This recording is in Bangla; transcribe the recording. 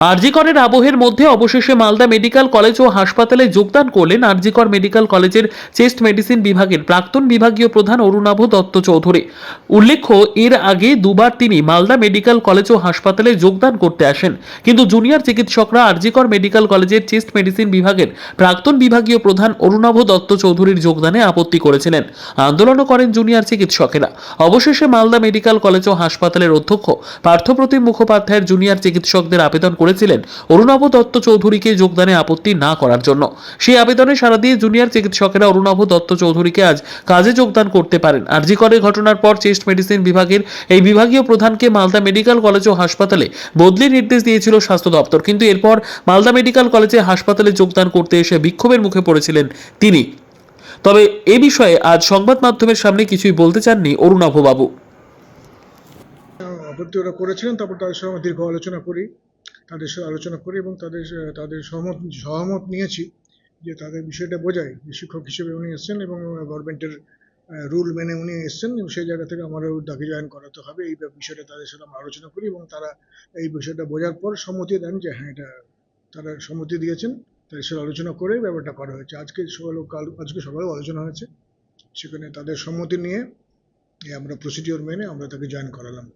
আরজিকরের আবহের মধ্যে অবশেষে মালদা মেডিকেল কলেজ ও হাসপাতালে যোগদান করলেন আরজিকর মেডিকেল কলেজের চেস্ট মেডিসিন বিভাগের প্রাক্তন বিভাগীয় প্রধান অরুণাভ দত্ত চৌধুরী। উল্লেখ্য, এর আগে দুবার তিনি মালদা মেডিকেল কলেজ ও হাসপাতালে যোগদান করতে আসেন। কিন্তু জুনিয়র চিকিৎসকরা আরজিকর মেডিকেল কলেজের চেস্ট মেডিসিন বিভাগের প্রাক্তন বিভাগীয় প্রধান অরুণাভ দত্ত চৌধুরীর যোগদানে আপত্তি করেছিলেন। আন্দোলনও করেন জুনিয়র চিকিৎসকেরা। অবশেষে মালদা মেডিকেল কলেজ ও হাসপাতালের অধ্যক্ষ পার্থপ্রতিম মুখোপাধ্যায়ের জুনিয়র চিকিৎসকদের আবেদন করেছিলেন অরুণাভ দত্ত চৌধুরীকে যোগদানে আপত্তি না করার জন্য। সেই আবেদনে সারা দিয়ে জুনিয়র চিকিৎসকেরা অরুণাভ দত্ত চৌধুরীকে আজ কাজে যোগদান করতে পারেন। আরজি করে ঘটনার পর চেস্ট মেডিসিন বিভাগের এই বিভাগীয় প্রধানকে মালদা মেডিকেল কলেজ ও হাসপাতালে বদলির নির্দেশ দিয়েছিল স্বাস্থ্য দপ্তর। কিন্তু এরপর মালদা মেডিকেল কলেজে হাসপাতালে যোগদান করতে এসে বিক্ষোভের মুখে পড়েছিলেন তিনি। তবে এ বিষয়ে আজ সংবাদ মাধ্যমের সামনে কিছুই বলতে চাননি অরুণাভ বাবু। আপত্তি ওরা করেছিলেন, তারপর তাদের সঙ্গে দীর্ঘ আলোচনা করি। তাদের সাথে আলোচনা করি এবং তাদের তাদের সহমত সহমত নিয়েছি যে তাদের বিষয়টা বোঝায় যে শিক্ষক হিসেবে উনি এসছেন এবং গভর্নমেন্টের রুল মেনে উনি এসছেন এবং সেই জায়গা থেকে আমারও তাকে জয়েন করাতে হবে। এই বিষয়টা তাদের সাথে আমরা আলোচনা করি এবং তারা এই বিষয়টা বোঝার পর সম্মতি দেন যে হ্যাঁ এটা তারা সম্মতি দিয়েছেন। তাদের সাথে আলোচনা করে ব্যাপারটা করা হয়েছে। আজকে সকালেও কাল, আজকে সকালেও আলোচনা হয়েছে। সেখানে তাদের সম্মতি নিয়ে আমরা প্রসিডিওর মেনে আমরা তাকে জয়েন করালাম।